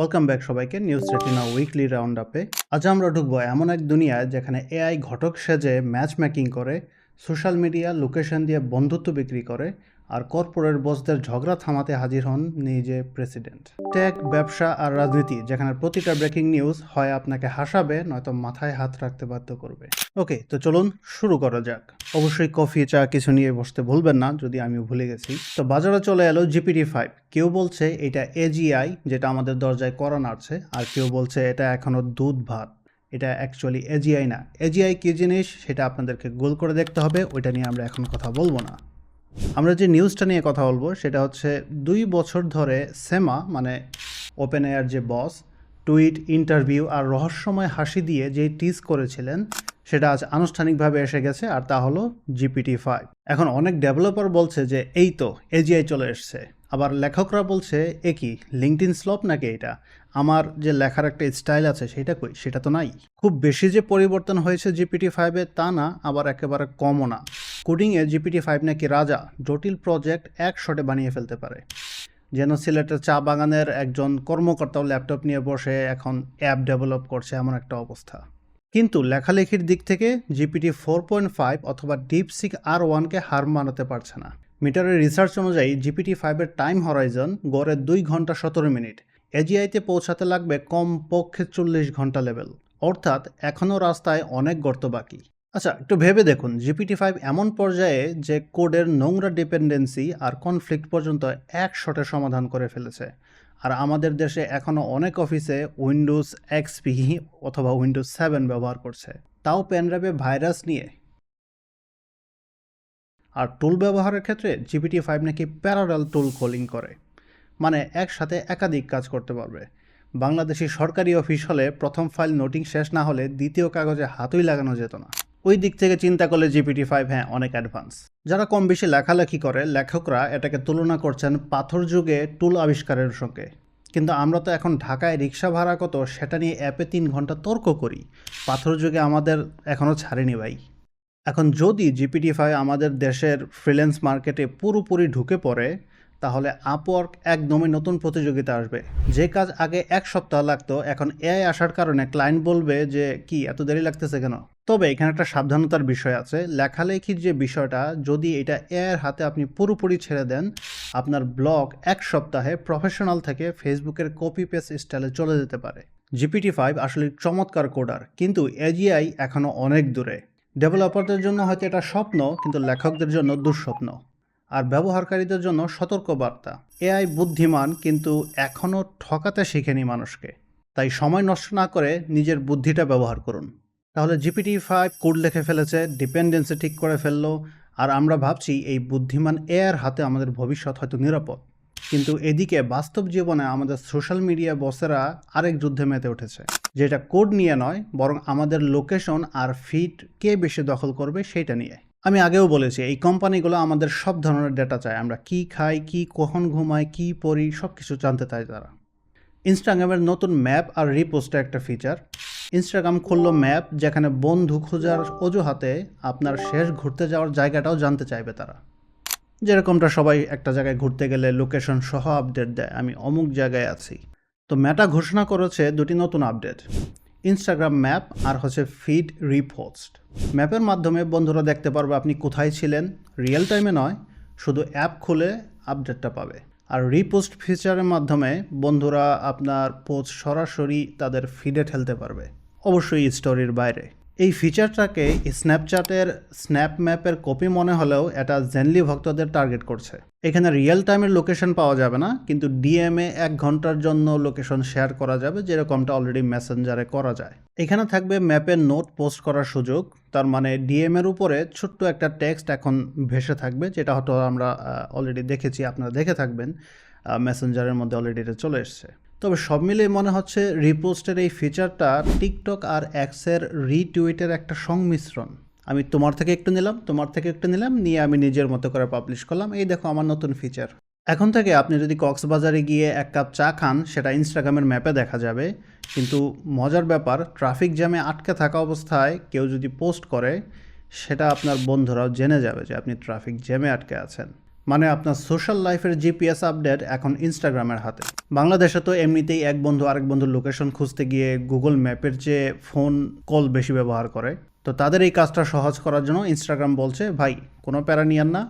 Welcome back সবাইকে news retina weekly round আপে আজ আমরা ঢুকবো এমন এক দুনিয়ায় যেখানে এআই ঘটক সেজে ম্যাচ মেকিং করে সোশ্যাল মিডিয়া লোকেশন দিয়ে বন্ধুত্ব বিক্রি করে আর কর্পোরেট বসদের ঝগড়া থামাতে হাজির হন নিজে প্রেসিডেন্ট। টেক, ব্যবসা আর রাজনীতি, যেখানে প্রতিটা ব্রেকিং নিউজ হয় আপনাকে হাসাবে, নয়তো মাথায় হাত রাখতে বাধ্য করবে। ওকে, তো চলুন শুরু করা যাক। অবশ্যই কফি, চা কিছু নিয়ে বসতে ভুলবেন না, যদি আমি ভুলে গেছি। তো বাজারে চলে এলো জিপিটি ফাইভ। কেউ বলছে এটা এজিআই যেটা আমাদের দরজায় করা নাড়ছে, আর কেউ বলছে এটা এখনও দুধ ভাত। এটা অ্যাকচুয়ালি এজিআই না। এজিআই কী জিনিস, সেটা আপনাদেরকে গোল করে দেখতে হবে, ওইটা নিয়ে আমরা এখন কথা বলব না। আমরা যে নিউজটা নিয়ে কথা বলব, সেটা হচ্ছে দুই বছর ধরে সেমা মানে ওপেন এয়ার যে বস টুইট ইন্টারভিউ আর রহস্যময় হাসি দিয়ে যে টিজ করেছিলেন, সেটা আজ আনুষ্ঠানিকভাবে এসে গেছে, আর তা হলো জিপিটি ফাইভ এখন অনেক ডেভেলপার বলছে যে, এই তো এজিআই চলে এসছে। আবার লেখকরা বলছে, এ কি লিঙ্কডিন স্লপ নাকি এটা? আমার যে লেখার একটা স্টাইল আছে, সেটা কই? সেটা তো নাই। খুব বেশি যে পরিবর্তন হয়েছে জিপিটি ফাইভে তা না, আবার একেবারে কমও না। কোডিংয়ে জিপিটি ফাইভ নাকি রাজা, জটিল প্রজেক্ট এক শটে বানিয়ে ফেলতে পারে। যেন সিলেটের চা বাগানের একজন কর্মকর্তাও ল্যাপটপ নিয়ে বসে এখন অ্যাপ ডেভেলপ করছে এমন একটা অবস্থা। কিন্তু লেখালেখির দিক থেকে জিপিটি ফোর পয়েন্ট ফাইভ অথবা ডিপ ডিপসিক আর ওয়ানকে হার মানাতে পারছে না। মিটারের রিসার্চ অনুযায়ী জিপিটি ফাইভের টাইম হরাইজন গড়ে দুই ঘণ্টা সতেরো মিনিট। এজিআইতে পৌঁছাতে লাগবে কম পক্ষে চল্লিশ ঘণ্টা লেভেল অর্থাৎ এখনও রাস্তায় অনেক গর্ত বাকি। আচ্ছা একটু ভেবে দেখুন। জিপিটি ফাইভ এমন পর্যায়ে যে কোডের নোংরা ডিপেন্ডেন্সি আর কনফ্লিক্ট পর্যন্ত এক শটে সমাধান করে ফেলেছে। আর আমাদের দেশে এখনও অনেক অফিসে উইন্ডোজ এক্সপি অথবা উইন্ডোজ সেভেন ব্যবহার করছে। তাও পেনড্রাইভে ভাইরাস নিয়ে। আর টুল ব্যবহারের ক্ষেত্রে জিপিটি ফাইভ নাকি প্যারাডাল টুল কলিং করে। মানে একসাথে একাধিক কাজ করতে পারবে। বাংলাদেশি সরকারি অফিস হলে প্রথম ফাইল নোটিং শেষ না হলে দ্বিতীয় কাগজে হাতই লাগানো যেত না। ওই দিক থেকে চিন্তা করলে জিপিটি ফাইভ হ্যাঁ অনেক অ্যাডভান্স যারা কম বেশি লেখালেখি করে, লেখকরা এটাকে তুলনা করছেন পাথর যুগে টুল আবিষ্কারের সঙ্গে। কিন্তু আমরা তো এখন ঢাকায় রিক্সা ভাড়া কত, সেটা নিয়ে অ্যাপে তিন ঘণ্টা তর্ক করি। পাথর যুগে আমাদের এখনও ছাড়েনি ভাই। এখন যদি জিপিটি ফাইভ আমাদের দেশের ফ্রিল্যান্স মার্কেটে পুরোপুরি ঢুকে পড়ে, তাহলে আপওয়ার্ক একদমই নতুন প্রতিযোগিতা আসবে। যে কাজ আগে এক সপ্তাহ লাগতো, এখন এআই আসার কারণে ক্লায়েন্ট বলবে যে, কি, এত দেরি লাগতেছে কেন? তবে এখানে একটা সাবধানতার বিষয় আছে। লেখালেখির যে বিষয়টা, যদি এটা এর হাতে আপনি পুরোপুরি ছেড়ে দেন, আপনার ব্লগ এক সপ্তাহে প্রফেশনাল থেকে ফেসবুকের কপি পেস্ট স্টাইলে চলে যেতে পারে। জিপিটি ফাইভ আসলে চমৎকার কোডার, কিন্তু এজিআই এখনও অনেক দূরে। ডেভেলপারদের জন্য হয়তো এটা স্বপ্ন, কিন্তু লেখকদের জন্য দুঃস্বপ্ন। আর ব্যবহারকারীদের জন্য সতর্কবার্তা। এআই বুদ্ধিমান, কিন্তু এখনও ঠকাতে শেখেনি মানুষকে। তাই সময় নষ্ট না করে নিজের বুদ্ধিটা ব্যবহার করুন। তাহলে জিপিটি ফাইভ কোড লিখে ফেলেছে ডিপেন্ডেন্সি ঠিক করে ফেলল, আর আমরা ভাবছি এই বুদ্ধিমান এআর হাতে আমাদের ভবিষ্যৎ হয়তো নিরাপদ। কিন্তু এদিকে বাস্তব জীবনে আমাদের সোশ্যাল মিডিয়া বসেরা আরেক যুদ্ধে মেতে উঠেছে, যেটা কোড নিয়ে নয়, বরং আমাদের লোকেশন আর ফিড কে বেশি দখল করবে সেটা নিয়ে। আমি আগেও বলেছি, এই কোম্পানিগুলো আমাদের সব ধরনের ডেটা চায়, আমরা কি খাই, কি, কখন ঘুমাই, কি পড়ি সব কিছু জানতে চায় তারা। ইনস্টাগ্রামের নতুন ম্যাপ আর রিপোস্টে একটা ফিচার ইনস্টাগ্রাম খুললো ম্যাপ যেখানে বন্ধু খোঁজার অজুহাতে আপনার শেষ ঘুরতে যাওয়ার জায়গাটাও জানতে চাইবে তারা। যেরকমটা সবাই একটা জায়গায় ঘুরতে গেলে লোকেশন সহ আপডেট দেয়, আমি অমুক জায়গায় আছি। তো মেটা ঘোষণা করেছে দুটি নতুন আপডেট ইনস্টাগ্রাম ম্যাপ আর হচ্ছে ফিড রিপোস্ট ম্যাপের মাধ্যমে বন্ধুরা দেখতে পারবে আপনি কোথায় ছিলেন রিয়েল টাইমে নয়, শুধু অ্যাপ খুলে আপডেটটা পাবে। আর রিপোস্ট ফিচারের মাধ্যমে বন্ধুরা আপনার পোস্ট সরাসরি তাদের ফিডে ঠেলতে পারবে। অবশ্যই স্টোরির বাইরে। এই ফিচারটাকে স্ন্যাপচ্যাটের স্ন্যাপ ম্যাপের কপি মনে হলেও এটা জেনলি ভক্তদের টার্গেট করছে। এখানে রিয়েল টাইমের লোকেশন পাওয়া যাবে না, কিন্তু ডিএমএ এক ঘণ্টার জন্য লোকেশন শেয়ার করা যাবে, যেরকমটা অলরেডি মেসেঞ্জারে করা যায়। এখানে থাকবে ম্যাপের নোট পোস্ট করার সুযোগ, তার মানে ডিএম এর উপরে ছোট্ট একটা টেক্সট এখন ভেসে থাকবে, যেটা হয়তো আমরা অলরেডি দেখেছি, আপনারা দেখে থাকবেন মেসেঞ্জারের মধ্যে অলরেডি এটা চলে এসছে। তবে সব মিলিয়ে মনে হচ্ছে রিপোস্টের এই ফিচারটা টিকটক আর অ্যাক্সের রিটুইটের একটা সংমিশ্রণ। আমি তোমার থেকে একটু নিলাম, তোমার থেকে একটু নিলাম, নিয়ে আমি নিজের মতো করে পাবলিশ করলাম। এই দেখো আমার নতুন ফিচার এখন থেকে আপনি যদি কক্সবাজারে গিয়ে এক কাপ চা খান, সেটা ইনস্টাগ্রামের ম্যাপে দেখা যাবে। কিন্তু মজার ব্যাপার ট্রাফিক জ্যামে আটকে থাকা অবস্থায় কেউ যদি পোস্ট করে, সেটা আপনার বন্ধুরাও জেনে যাবে যে আপনি ট্রাফিক জ্যামে আটকে আছেন। মানে আপনার সোশ্যাল লাইফের জিপিএস আপডেট এখন ইনস্টাগ্রামের হাতে। বাংলাদেশে তো এমনিতেই এক বন্ধু আরেক বন্ধুর লোকেশন খুঁজতে গিয়ে গুগল ম্যাপের চেয়ে ফোন কল বেশি ব্যবহার করে। তো তাদের এই কাজটা সহজ করার জন্য ইনস্টাগ্রাম বলছে, ভাই, কোনো প্যারা নিয়েন না,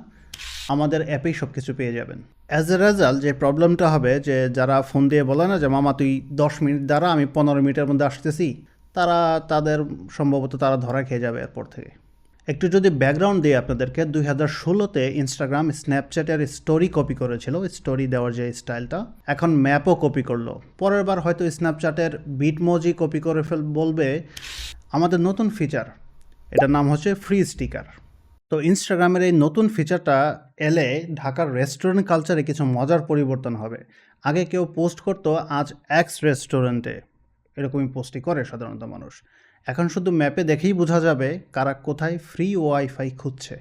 আমাদের অ্যাপেই সব কিছু পেয়ে যাবেন। অ্যাজ এ রেজাল্ট যে প্রবলেমটা হবে, যে যারা ফোন দিয়ে বলে না যে, মামা, তুই দশ মিনিট দ্বারা আমি পনেরো মিনিটের মধ্যে আসতেছি, তারা, তাদের সম্ভবত তারা ধরা খেয়ে যাবে এরপর থেকে। একটু যদি ব্যাকগ্রাউন্ড দিই আপনাদেরকে, দুই হাজার ষোলোতে ইনস্টাগ্রাম স্ন্যাপচ্যাটের স্টোরি কপি করেছিল স্টোরি দেওয়ার যে স্টাইলটা এখন ম্যাপও কপি করল। পরের বার হয়তো স্ন্যাপচ্যাটের বিটমোজি কপি করে ফেল, বলবে, আমাদের নতুন ফিচার এটার নাম হচ্ছে ফ্রি স্টিকার তো ইনস্টাগ্রামের এই নতুন ফিচারটা এলে ঢাকার রেস্টুরেন্ট কালচারে কিছু মজার পরিবর্তন হবে। আগে কেউ পোস্ট করতো, আজ এক্স রেস্টুরেন্টে এরকমই পোস্টই করে সাধারণত মানুষ। এখন শুধু ম্যাপে দেখেই বোঝা যাবে কারা কোথায় ফ্রি ওয়াইফাই খুঁজছে।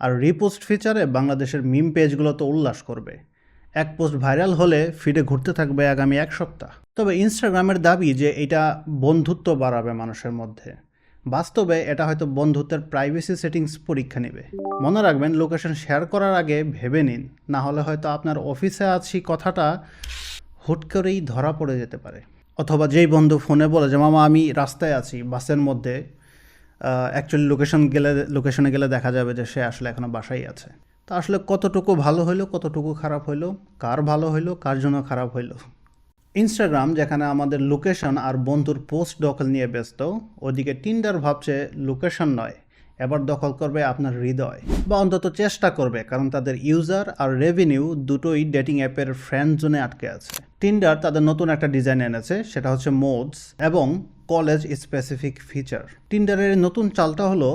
আর রিপোস্ট ফিচারে বাংলাদেশের মিম পেজগুলো তো উল্লাস করবে। এক পোস্ট ভাইরাল হলে ফিডে ঘুরতে থাকবে আগামী এক সপ্তাহ। তবে ইনস্টাগ্রামের দাবি যে এটা বন্ধুত্ব বাড়াবে মানুষের মধ্যে। বাস্তবে এটা হয়তো বন্ধুত্বের প্রাইভেসি সেটিংস পরীক্ষা নেবে। মনে রাখবেন, লোকেশন শেয়ার করার আগে ভেবে নিন। না হলে হয়তো আপনার অফিসে আছি কথাটা হুট করেই ধরা পড়ে যেতে পারে। অথবা যেই বন্ধু ফোনে বলে যে, মামা, আমি রাস্তায় আছি, বাসের মধ্যে। অ্যাকচুয়ালি লোকেশন গেলে লোকেশনে গেলে দেখা যাবে যে সে আসলে এখনও বাসাই আছে। তা আসলে কতটুকু ভালো হইল, কতটুকু খারাপ হইল, কার ভালো হইল, কার জন্য খারাপ হইল? ইনস্টাগ্রাম যেখানে আমাদের লোকেশন আর বন্ধুর পোস্ট দখল নিয়ে ব্যস্ত ওদিকে টিন্ডার ভাবছে লোকেশন নয়। এবার দখল করবে আপনার হৃদয়। বা অন্তত চেষ্টা করবে, কারণ তাদের ইউজার আর রেভিনিউ দুটোই ডেটিং অ্যাপের ফ্রেন্ড জোনে আটকে আছে। টিন্ডার তাদের নতুন একটা ডিজাইন এনেছে, সেটা হচ্ছে মোডস এবং কলেজ স্পেসিফিক ফিচার টিন্ডারের নতুন চালটা হলো,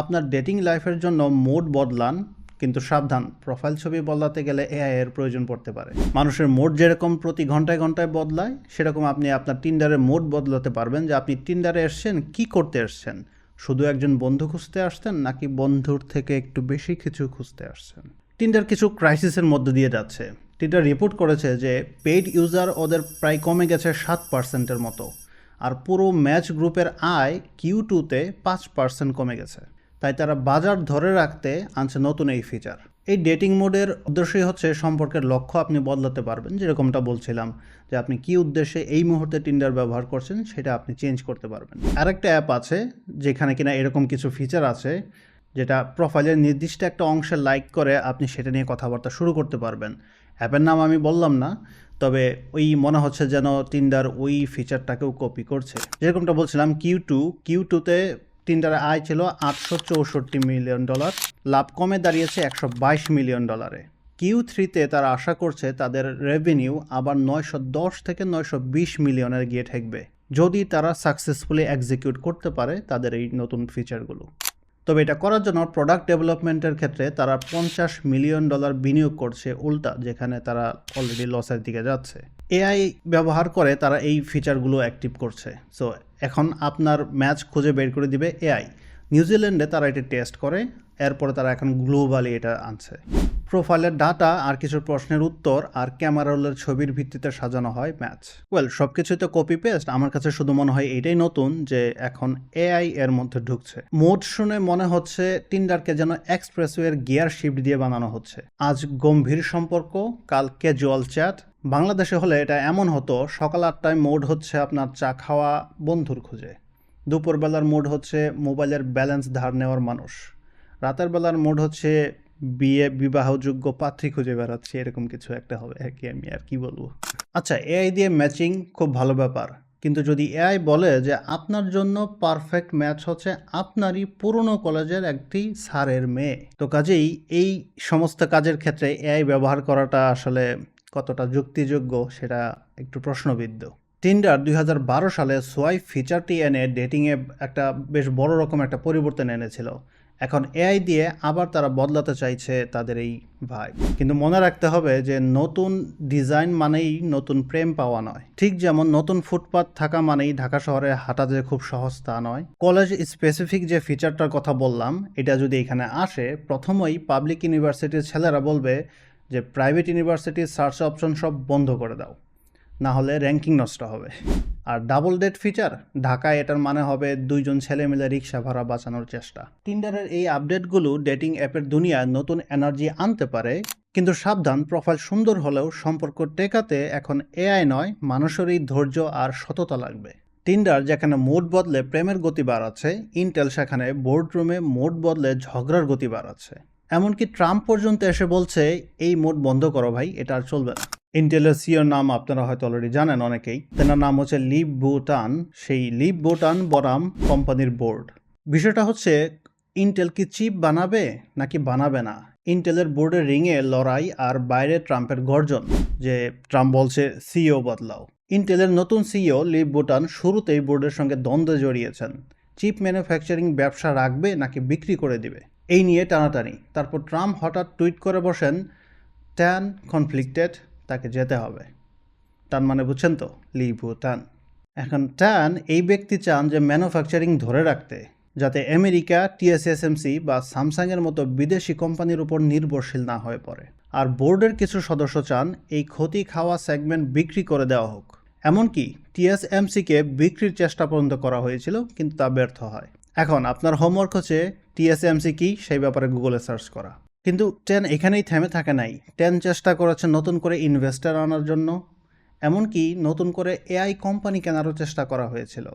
আপনার ডেটিং লাইফের জন্য মোড বদলান, কিন্তু সাবধান প্রোফাইল ছবি বদলাতে গেলে এআই এর প্রয়োজন পড়তে পারে। মানুষের মোড যেরকম প্রতি ঘন্টায় ঘন্টায় বদলায়, সেরকম আপনি আপনার টিন্ডারের মোড বদলাতে পারবেন যে আপনি টিন্ডারে এসছেন, কি করতে এসছেন। শুধু একজন বন্ধু খুঁজতে আসতেন নাকি বন্ধুর থেকে একটু বেশি কিছু খুঁজতে আসছেন? টিন্ডার কিছু ক্রাইসিসের মধ্যে দিয়ে যাচ্ছে। টিন্ডার রিপোর্ট করেছে যে পেইড ইউজার ওদের প্রায় কমে গেছে সাত পার্সেন্টের মতো। আর পুরো ম্যাচ গ্রুপের আয় কিউ টুতে পাঁচ পার্সেন্ট কমে গেছে। তাই তারা বাজার ধরে রাখতে আনছে নতুন এই ফিচার এই ডেটিং মোডের উদ্দেশ্যই হচ্ছে সম্পর্কের লক্ষ্য আপনি বদলাতে পারবেন, যেরকমটা বলছিলাম যে আপনি কি উদ্দেশ্যে এই মুহূর্তে টিন্ডার ব্যবহার করছেন, সেটা আপনি চেঞ্জ করতে পারবেন। আরেকটা অ্যাপ আছে যেখানে কিনা এরকম কিছু ফিচার আছে, যেটা প্রোফাইলের নির্দিষ্ট একটা অংশে লাইক করে আপনি সেটা নিয়ে কথাবার্তা শুরু করতে পারবেন। অ্যাপের নাম আমি বললাম না, তবে ওই মনে হচ্ছে যেন টিন্ডার ওই ফিচারটাকেও কপি করছে। যেরকমটা বলছিলাম কিউ টু কিউ টুতে টিন্ডারের আয় ছিল আটশো চৌষট্টি মিলিয়ন ডলার। লাভ কমে দাঁড়িয়েছে একশো বাইশ মিলিয়ন ডলারে। কিউ থ্রিতে তারা আশা করছে তাদের রেভিনিউ আবার নয়শো দশ থেকে নয়শো বিশ মিলিয়নের গিয়ে ঠেকবে। যদি তারা সাকসেসফুলি এক্সিকিউট করতে পারে তাদের এই নতুন ফিচারগুলো তবে এটা করার জন্য প্রোডাক্ট ডেভেলপমেন্টের ক্ষেত্রে তারা পঞ্চাশ মিলিয়ন ডলার বিনিয়োগ করছে উল্টা, যেখানে তারা অলরেডি লসের দিকে যাচ্ছে। এআই ব্যবহার করে তারা এই ফিচারগুলো অ্যাক্টিভ করছে। সো এখন আপনার ম্যাচ খুঁজে বের করে দিবে এআই নিউজিল্যান্ডে তারা এটি টেস্ট করে। এরপরে তারা এখন গ্লোবালি এটা আনছে। প্রোফাইলের ডাটা আর কিছু প্রশ্নের উত্তর আর ক্যামেরা রোলের ছবির ভিত্তিতে সাজানো হয় ম্যাচ ওয়েল সব তো কপি পেস্ট আমার কাছে শুধু মনে হয় এটাই নতুন যে এখন এআই এর মধ্যে ঢুকছে। মোড শুনে মনে হচ্ছে টিন্ডারকে যেন এক্সপ্রেসওয়ের গিয়ার শিফট দিয়ে বানানো হচ্ছে। আজ গম্ভীর সম্পর্ক, কাল ক্যাজুয়াল চ্যাট বাংলাদেশে হলে এটা এমন হতো, সকাল আটটায় মোড হচ্ছে আপনার চা খাওয়া বন্ধুর খুঁজে। দুপুরবেলার মোড হচ্ছে মোবাইলের ব্যালেন্স ধার নেওয়ার মানুষ। রাতের বেলার মোড হচ্ছে বিয়ে, বিবাহযোগ্য পাত্রী খুঁজে বেড়াচ্ছে, এরকম কিছু একটা হবে কি আমি আর কি বলব। আচ্ছা এআই দিয়ে ম্যাচিং খুব ভালো ব্যাপার। কিন্তু যদি এআই বলে যে আপনার জন্য পারফেক্ট ম্যাচ হচ্ছে আপনারই পুরনো কলেজের একটি স্যারের মেয়ে, তো কাজেই এই সমস্ত কাজের ক্ষেত্রে এআই ব্যবহার করাটা আসলে কতটা যুক্তিযোগ্য সেটা একটু প্রশ্নবিদ্ধ। টিন্ডার দুই হাজার বারো সালে সোয়াইপ ফিচারটি এনে ডেটিংয়ে একটা বেশ বড় রকম একটা পরিবর্তন এনেছিল। এখন এআই দিয়ে আবার তারা বদলাতে চাইছে তাদের এই ভাই। কিন্তু মনে রাখতে হবে যে নতুন ডিজাইন মানেই নতুন প্রেম পাওয়া নয়। ঠিক যেমন নতুন ফুটপাত থাকা মানেই ঢাকা শহরে হাঁটা যে খুব সহজ তা নয়। কলেজ স্পেসিফিক যে ফিচারটার কথা বললাম, এটা যদি এখানে আসে, প্রথমেই পাবলিক ইউনিভার্সিটির ছেলেরা বলবে যে প্রাইভেট ইউনিভার্সিটির সার্চ অপশন সব বন্ধ করে দাও। না হলে র্যাঙ্কিং নষ্ট হবে। আর ডাবল ডেট ফিচার ঢাকায় এটার মানে হবে দুইজন ছেলে মিলে রিক্সা ভাড়া বাঁচানোর চেষ্টা। টিন্ডারের এই আপডেটগুলো ডেটিং অ্যাপের দুনিয়ায় নতুন এনার্জি আনতে পারে, কিন্তু সাবধান প্রোফাইল সুন্দর হলেও সম্পর্ক টেকাতে এখন এআই নয়, মানুষেরই ধৈর্য আর সততা লাগবে। টিন্ডার যেখানে মোড বদলে প্রেমের গতি বাড়াচ্ছে ইন্টেল সেখানে বোর্ডরুমে মোড বদলে ঝগড়ার গতি বাড়াচ্ছে। এমনকি ট্রাম্প পর্যন্ত এসে বলছে, এই মোড বন্ধ করো ভাই, এটা আর চলবে না। ইন্টেলের সিওর নাম আপনারা হয়তো অলরেডি জানেন অনেকেই। তেনার নাম হচ্ছে লিভ বুটান সেই লিভ বুটান বরাম কোম্পানির বোর্ড। বিষয়টা হচ্ছে ইন্টেল কি চিপ বানাবে নাকি বানাবে না? ইন্টেলের বোর্ডের রিংয়ে লড়াই আর বাইরে ট্রাম্পের গর্জন, যে ট্রাম্প বলছে সিইও বদলাও। ইন্টেলের নতুন সিইও লিভ বুটান শুরুতেই বোর্ডের সঙ্গে দ্বন্দ্বে জড়িয়েছেন। চিপ ম্যানুফ্যাকচারিং ব্যবসা রাখবে নাকি বিক্রি করে দিবে? এই নিয়ে টানাটানি। তারপর ট্রাম্প হঠাৎ টুইট করে বসেন ট্যান কনফ্লিক্টেড, তাকে যেতে হবে। টান মানে বুঝছেন তো, লি ভুটান এখন ট্যান এই ব্যক্তি চান যে ম্যানুফ্যাকচারিং ধরে রাখতে, যাতে আমেরিকা টিএসএসএমসি বা স্যামসাংয়ের মতো বিদেশি কোম্পানির উপর নির্ভরশীল না হয়ে পড়ে। আর বোর্ডের কিছু সদস্য চান এই ক্ষতি খাওয়া সেগমেন্ট বিক্রি করে দেওয়া হোক। এমনকি টিএসএমসিকে বিক্রির চেষ্টা পর্যন্ত করা হয়েছিল, কিন্তু তা ব্যর্থ হয়। এখন আপনার হোমওয়ার্ক হচ্ছে টিএসএমসি কি? সেই ব্যাপারে গুগলে সার্চ করা। কিন্তু টেন এখানেই থেমে থাকে নাই। টেন চেষ্টা করেছে নতুন করে ইনভেস্টার আনার জন্য। এমনকি নতুন করে এআই কোম্পানি কেনারও চেষ্টা করা হয়েছিল।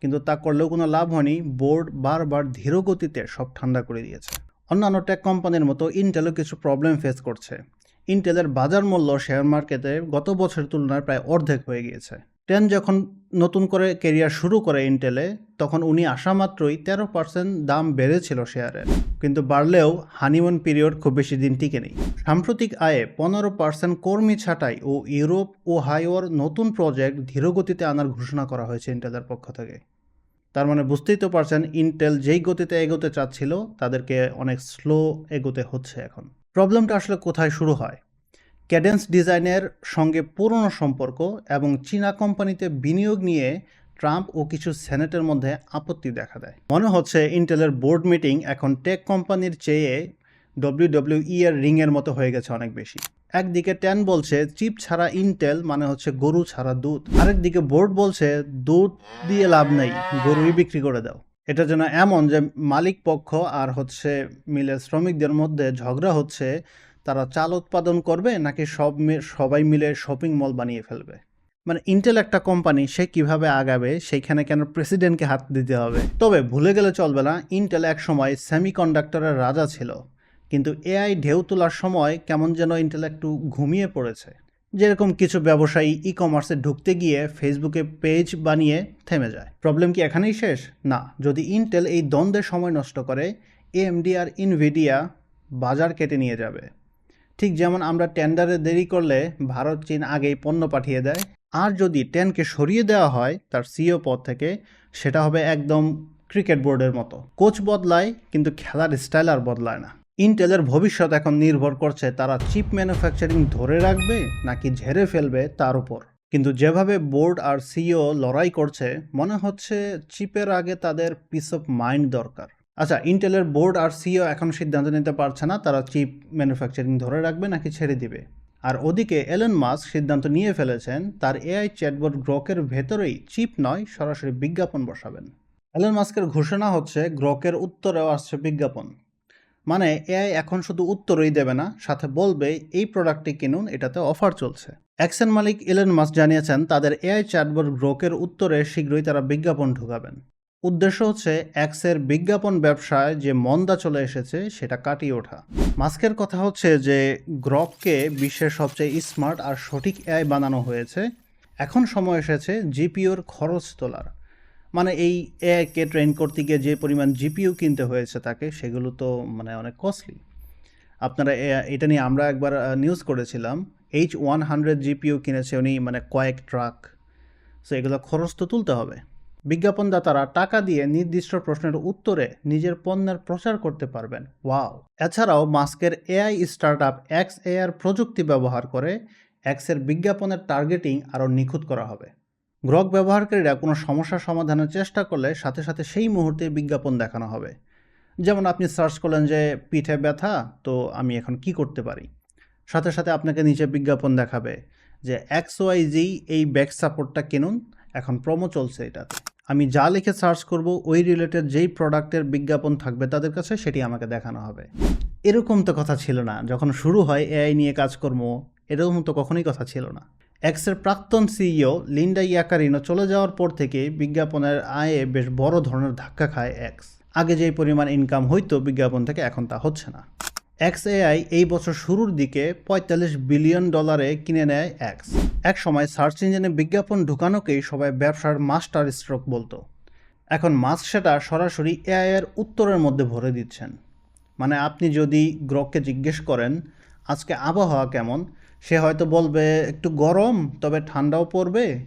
কিন্তু তা করলেও কোনো লাভ হয়নি। বোর্ড বারবার ধীর গতিতে সব ঠান্ডা করে দিয়েছে। অন্যান্য টেক কোম্পানির মতো ইন্টেলও কিছু প্রবলেম ফেস করছে। ইন্টেলের বাজার মূল্য শেয়ার মার্কেটে গত বছরের তুলনায় প্রায় অর্ধেক হয়ে গিয়েছে। টেন যখন নতুন করে কেরিয়ার শুরু করে ইন্টেলে তখন উনি আসা মাত্রই তেরো পার্সেন্ট দাম বেড়েছিল শেয়ারের কিন্তু বাড়লেও হানিমুন পিরিয়ড খুব বেশি দিন টিকে নেই। সাম্প্রতিক আয়ে পনেরো পার্সেন্ট কর্মী ছাঁটাই ও ইউরোপ ও হাইওয়ার নতুন প্রজেক্ট ধীরগতিতে আনার ঘোষণা করা হয়েছে ইন্টেলের পক্ষ থেকে। তার মানে বুঝতেই তো পারছেন ইন্টেল যেই গতিতে এগোতে চাচ্ছিল, তাদেরকে অনেক স্লো এগোতে হচ্ছে এখন। প্রবলেমটা আসলে কোথায় শুরু হয়? ক্যাডেন্স ডিজাইনের সঙ্গে পুরনো সম্পর্ক এবং চীনা কোম্পানিতে বিনিয়োগ নিয়ে ট্রাম্প ও কিছু সেনেটের মধ্যে আপত্তি দেখা দেয়। মনে হচ্ছে ইন্টেলের বোর্ড মিটিং এখন টেক কোম্পানির চেয়ে ডব্লিউডব্লিউই এর রিংয়ের মতো হয়ে গেছে অনেক বেশি। একদিকে ট্যান বলছে, চিপ ছাড়া ইন্টেল মানে হচ্ছে গরু ছাড়া দুধ। আরেকদিকে বোর্ড বলছে, দুধ দিয়ে লাভ নেই, গরুই বিক্রি করে দাও। এটা যেন এমন যে মালিক পক্ষ আর হচ্ছে মিলের শ্রমিকদের মধ্যে ঝগড়া হচ্ছে তারা চাল উৎপাদন করবে নাকি সব সবাই মিলে শপিং মল বানিয়ে ফেলবে? মানে ইন্টেল একটা কোম্পানি সে কীভাবে আগাবে, সেইখানে কেন প্রেসিডেন্টকে হাত দিতে হবে? তবে ভুলে গেলে চলবে না ইন্টেল এক সময় সেমিকন্ডাক্টরের রাজা ছিল। কিন্তু এআই ঢেউ তোলার সময় কেমন যেন ইন্টেল একটু ঘুমিয়ে পড়েছে। যেরকম কিছু ব্যবসায়ী ই কমার্সে ঢুকতে গিয়ে ফেসবুকে পেজ বানিয়ে থেমে যায়। প্রবলেম কি এখানেই শেষ? না, যদি ইন্টেল এই দ্বন্দ্বে সময় নষ্ট করে এএমডি আর ইনভিডিয়া বাজার কেটে নিয়ে যাবে। ঠিক যেমন আমরা টেন্ডারে দেরি করলে ভারত, চীন আগেই পণ্য পাঠিয়ে দেয়। আর যদি টেনকে সরিয়ে দেওয়া হয়, তার সিও পদ থেকে, সেটা হবে একদম ক্রিকেট বোর্ডের মতো। কোচ বদলায়, কিন্তু খেলার স্টাইল আর বদলায় না। ইন্টেলের ভবিষ্যৎ এখন নির্ভর করছে তারা চিপ ম্যানুফ্যাকচারিং ধরে রাখবে নাকি ঝেড়ে ফেলবে তার উপর। কিন্তু যেভাবে বোর্ড আর সিও লড়াই করছে, মনে হচ্ছে চিপের আগে তাদের পিস অফ মাইন্ড দরকার। আচ্ছা ইন্টেলের বোর্ড আর সিও এখন সিদ্ধান্ত নিতে পারছে না। তারা চিপ ম্যানুফ্যাকচারিং ধরে রাখবে নাকি ছেড়ে দিবে? আর ওদিকে এলন মাস্ক সিদ্ধান্ত নিয়ে ফেলেছেন, তার এআই চ্যাটবোর্ড গ্রকের ভেতরেই চিপ নয়, সরাসরি বিজ্ঞাপন বসাবেন। এলন মাস্কের ঘোষণা হচ্ছে গ্রকের উত্তরেও আসছে বিজ্ঞাপন। মানে এআই এখন শুধু উত্তরই দেবে না, সাথে বলবে, এই প্রোডাক্টটি কিনুন, এটাতে অফার চলছে। অ্যাকশন মালিক এলন মাস্ক জানিয়েছেন, তাদের এআই চ্যাটবট গ্রোকের উত্তরে শীঘ্রই তারা বিজ্ঞাপন ঢুকাবেন। উদ্দেশ্য হচ্ছে অ্যাক্সের বিজ্ঞাপন ব্যবসায় যে মন্দা চলে এসেছে, সেটা কাটিয়ে ওঠা। মাস্কের কথা হচ্ছে যে গ্রককে বিশ্বের সবচেয়ে স্মার্ট আর সঠিক এআই বানানো হয়েছে। এখন সময় এসেছে জিপিওর খরচ তোলার। মানে এই এআইকে ট্রেন করতে গিয়ে যে পরিমাণ জিপিইউ কিনতে হয়েছে তাকে, সেগুলো তো মানে অনেক কস্টলি আপনারা এটা নিয়ে আমরা একবার নিউজ করেছিলাম। এইচ ওয়ান হান্ড্রেড জিপিও কিনেছে উনি মানে কয়েক ট্রাক সো এগুলো খরচ তো তুলতে হবে। বিজ্ঞাপনদাতারা টাকা দিয়ে নির্দিষ্ট প্রশ্নের উত্তরে নিজের পণ্যের প্রচার করতে পারবেন। ওয়াও! এছাড়াও মাস্কের AI start up x AR প্রযুক্তি ব্যবহার করে এক্সের বিজ্ঞাপনের টার্গেটিং আরও নিখুঁত করা হবে। গ্রক ব্যবহারকারীরা কোনো সমস্যা সমাধানের চেষ্টা করলে সাথে সাথে সেই মুহূর্তে বিজ্ঞাপন দেখানো হবে। যেমন আপনি সার্চ করলেন যে, পিঠে ব্যথা, তো আমি এখন কি করতে পারি? সাথে সাথে আপনাকে নিচে বিজ্ঞাপন দেখাবে যে, এক্স ওয়াই জি এই ব্যাক সাপোর্টটা কিনুন, এখন প্রোমো চলছে এটাতে। আমি যা লিখে সার্চ করব, ওই রিলেটেড যেই প্রোডাক্টের বিজ্ঞাপন থাকবে তাদের কাছে সেটি আমাকে দেখানো হবে। এরকম তো কথা ছিল না। যখন শুরু হয় এআই নিয়ে কাজকর্ম, এরকম তো কখনোই কথা ছিল না। এক্সের প্রাক্তন সিইও লিন্ডা ইয়াকারিনো চলে যাওয়ার পর থেকে বিজ্ঞাপনের আয়ে বেশ বড় ধরনের ধাক্কা খায় এক্স। আগে যেই পরিমাণ ইনকাম হইতো বিজ্ঞাপন থেকে, এখন তা হচ্ছে না। এক্স এআই এই বছর শুরুর দিকে পঁয়তাল্লিশ বিলিয়ন ডলারে কিনে নেয় এক্স। এক সময় সার্চ ইঞ্জিনে বিজ্ঞাপন ঢুকানোকেই সবাই ব্যবসার মাস্টার স্ট্রোক বলতো। এখন মাস্ক সেটা সরাসরি এআই এর উত্তরের মধ্যে ভরে দিচ্ছেন। মানে আপনি যদি গ্রহকে জিজ্ঞেস করেন, আজকে আবহাওয়া কেমন? সে হয়তো বলবে, একটু গরম, তবে ঠান্ডাও পড়বে।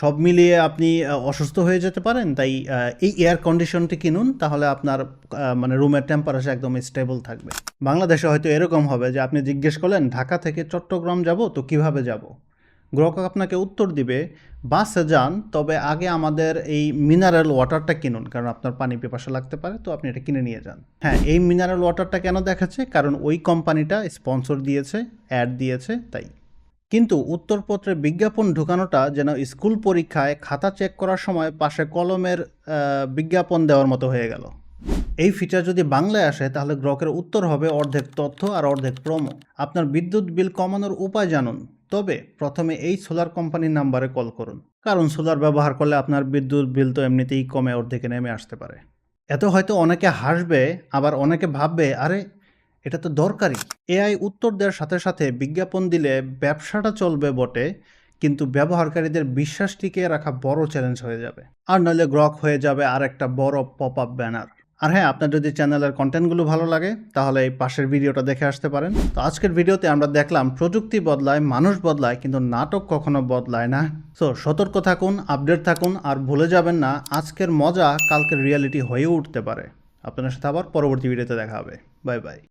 সব মিলিয়ে আপনি অসুস্থ হয়ে যেতে পারেন, তাই এই এয়ার কন্ডিশনটি কিনুন, তাহলে আপনার মানে রুমের টেম্পারেচার একদম স্টেবল থাকবে। বাংলাদেশে হয়তো এরকম হবে যে আপনি জিজ্ঞেস করলেন, ঢাকা থেকে চট্টগ্রাম যাব, তো কীভাবে যাব? গ্রহক আপনাকে উত্তর দিবে, বাসে যান, তবে আগে আমাদের এই মিনারেল ওয়াটারটা কিনুন, কারণ আপনার পানি পিপাসা লাগতে পারে, তো আপনি এটা কিনে নিয়ে যান। হ্যাঁ এই মিনারেল ওয়াটারটা কেন দেখাচ্ছে? কারণ ওই কোম্পানিটা স্পন্সর দিয়েছে অ্যাড দিয়েছে, তাই। কিন্তু উত্তরপত্রে বিজ্ঞাপন ঢুকানোটা যেন স্কুল পরীক্ষায় খাতা চেক করার সময় পাশে কলমের বিজ্ঞাপন দেওয়ার মতো হয়ে গেল। এই ফিচার যদি বাংলায় আসে, তাহলে গ্রহের উত্তর হবে অর্ধেক তথ্য আর অর্ধেক প্রোমো আপনার বিদ্যুৎ বিল কমানোর উপায় জানুন। তবে প্রথমে এই সোলার কোম্পানির নাম্বারে কল করুন। কারণ সোলার ব্যবহার করলে আপনার বিদ্যুৎ বিল তো এমনিতেই কমে অর্ধেকে নেমে আসতে পারে। এত হয়তো অনেকে হাসবে, আবার অনেকে ভাববে, আরে এটা তো দরকারি। এআই উত্তর দেওয়ার সাথে সাথে বিজ্ঞাপন দিলে ব্যবসাটা চলবে বটে, কিন্তু ব্যবহারকারীদের বিশ্বাস টিকিয়ে রাখা বড় চ্যালেঞ্জ হয়ে যাবে। আর নইলে গ্রক হয়ে যাবে আর একটা বড় পপ আপ ব্যানার আর হ্যাঁ আপনার যদি চ্যানেলের কন্টেন্টগুলো ভালো লাগে, তাহলে এই পাশের ভিডিওটা দেখে আসতে পারেন। তো আজকের ভিডিওতে আমরা দেখলাম প্রযুক্তি বদলায়, মানুষ বদলায়, কিন্তু নাটক কখনো বদলায় না। সো সতর্ক থাকুন আপডেট থাকুন, আর ভুলে যাবেন না, আজকের মজা কালকের রিয়ালিটি হয়েও উঠতে পারে। আপনার সাথে আবার পরবর্তী ভিডিওতে দেখা হবে। Bye bye